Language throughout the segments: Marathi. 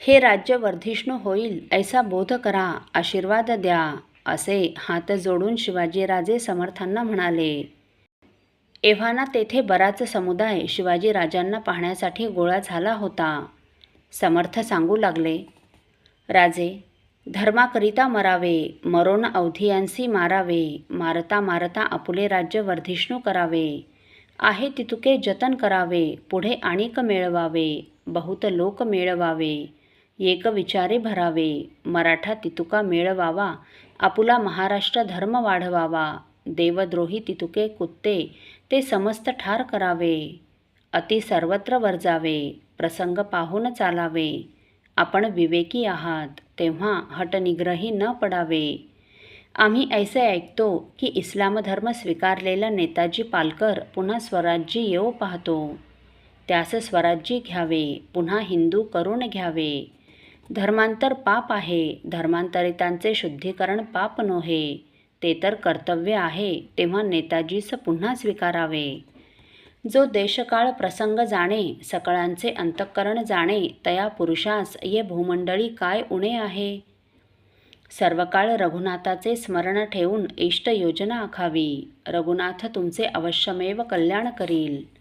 हे राज्य वर्धिष्णू होईल ऐसा बोध करा आशीर्वाद द्या असे हात जोडून शिवाजीराजे समर्थांना म्हणाले. एव्हाना तेथे बराच समुदाय शिवाजीराजांना पाहण्यासाठी गोळा झाला होता. समर्थ सांगू लागले राजे धर्माकरिता मरावे मरोन अवधियांसी मारावे मारता मारता आपुले राज्य वर्धिष्णू करावे. आहे तितुके जतन करावे पुढे आणिक मिळवावे बहुत लोक मिळवावे. एक विचारे भरावे. मराठा तितुका मिळवावा. आपुला महाराष्ट्र धर्म वाढवावा. देवद्रोही तितुके कुत्ते ते समस्त ठार करावे. अति सर्वत्र वर्जावे प्रसंग पाहून चालावे. आपण विवेकी आहात तेव्हा हटनिग्रही न पडावे. आम्ही ऐसे ऐकतो की इस्लाम धर्म स्वीकारलेला नेताजी पालकर पुन्हा स्वराज्य येऊ पाहतो. त्यास स्वराज्य घ्यावे पुन्हा हिंदू करून घ्यावे. धर्मांतर पाप आहे. धर्मांतरितांचे शुद्धीकरण पाप नव्हे ते तर कर्तव्य आहे तेव्हा नेताजीस पुन्हा स्वीकारावे. जो देशकाळ प्रसंग जाणे सकळांचे अंतःकरण जाणे तया पुरुषास ये भूमंडळी काय उणे आहे? सर्वकाळ रघुनाथाचे स्मरण ठेवून इष्ट योजना आखावी. रघुनाथ तुमचे अवश्यमेव कल्याण करील.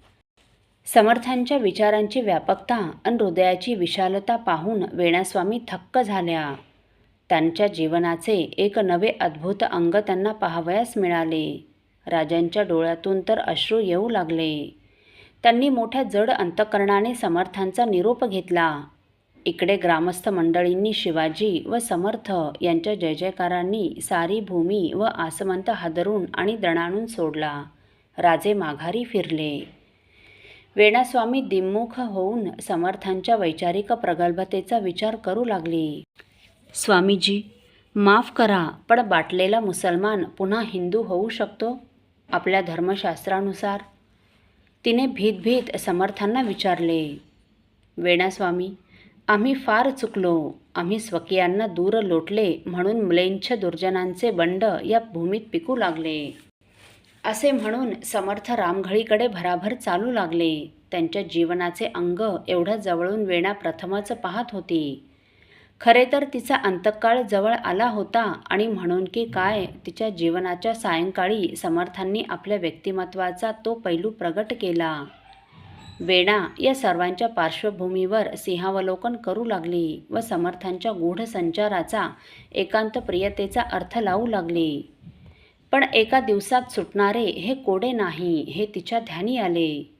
समर्थांच्या विचारांची व्यापकता आणि हृदयाची विशालता पाहून वेणास्वामी थक्क झाल्या. त्यांच्या जीवनाचे एक नवे अद्भुत अंग त्यांना पाहावयास मिळाले. राजांच्या डोळ्यातून तर अश्रू येऊ लागले. त्यांनी मोठ्या जड अंतकरणाने समर्थांचा निरोप घेतला. इकडे ग्रामस्थ मंडळींनी शिवाजी व समर्थ यांच्या जय जयकारांनी सारी भूमी व आसमंत हादरून आणि दणाणून सोडला. राजे माघारी फिरले. वेणास्वामी दिम्मुख होऊन समर्थांच्या वैचारिक प्रगल्भतेचा विचार करू लागली. स्वामीजी माफ करा पण बाटलेला मुसलमान पुन्हा हिंदू होऊ शकतो? आपल्या धर्मशास्त्रानुसार. तिने भीत भीत समर्थांना विचारले. वेणास्वामी आम्ही फार चुकलो. आम्ही स्वकीयांना दूर लोटले म्हणून म्लेंछ दुर्जनांचे बंड या भूमीत पिकू लागले. असे म्हणून समर्थ रामघळीकडे भराभर चालू लागले. त्यांच्या जीवनाचे अंग एवढं जवळून वेणा प्रथमच पाहत होती. खरे तर तिचा अंतकाळ जवळ आला होता आणि म्हणून की काय तिच्या जीवनाच्या सायंकाळी समर्थांनी आपल्या व्यक्तिमत्वाचा तो पैलू प्रगट केला. वेणा या सर्वांच्या पार्श्वभूमीवर सिंहावलोकन करू लागली व समर्थांच्या गूढ संचाराचा एकांत प्रियतेचा अर्थ लावू लागली. पण एका दिवसात सुटणारे हे कोडे नाही हे तिच्या ध्यानी आले.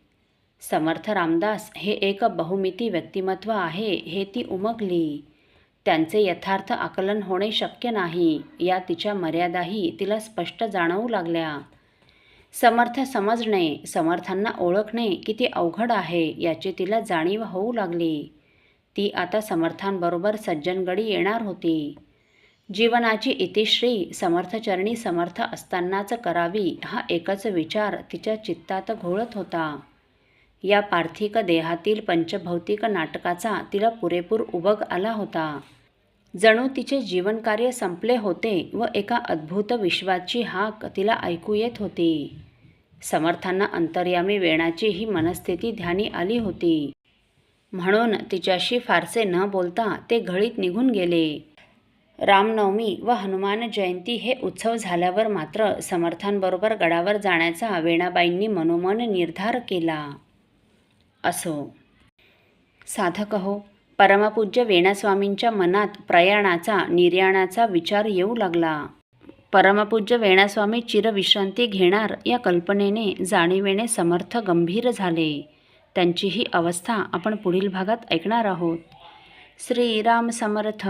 समर्थ रामदास हे एक बहुमिती व्यक्तिमत्व आहे हे ती उमगली. त्यांचे यथार्थ आकलन होणे शक्य नाही या तिच्या मर्यादाही तिला स्पष्ट जाणवू लागल्या. समर्थ समजणे समर्थांना ओळखणे किती अवघड आहे याची तिला जाणीव होऊ लागली. ती आता समर्थांबरोबर सज्जनगडी येणार होती. जीवनाची इतिश्री समर्थचरणी समर्थ असतानाच करावी हा एकच विचार तिच्या चित्तात घोळत होता. या पार्थिक देहातील पंचभौतिक नाटकाचा तिला पुरेपूर उबग आला होता. जणू तिचे जीवनकार्य संपले होते व एका अद्भुत विश्वाची हाक तिला ऐकू येत होती. समर्थांना अंतर्यामी वेणाची ही मनस्थिती ध्यानी आली होती. म्हणून तिच्याशी फारसे न बोलता ते घळीत निघून गेले. रामनवमी व हनुमान जयंती हे उत्सव झाल्यावर मात्र समर्थांबरोबर गडावर जाण्याचा वेणाबाईंनी मनोमन निर्धार केला. असो. साधक हो परमपूज्य वेणास्वामींच्या मनात प्रयाणाचा निर्याणाचा विचार येऊ लागला. परमपूज्य वेणास्वामी चिरविश्रांती घेणार या कल्पनेने जाणीवेने समर्थ गंभीर झाले. त्यांची ही अवस्था आपण पुढील भागात ऐकणार आहोत. श्रीराम समर्थ.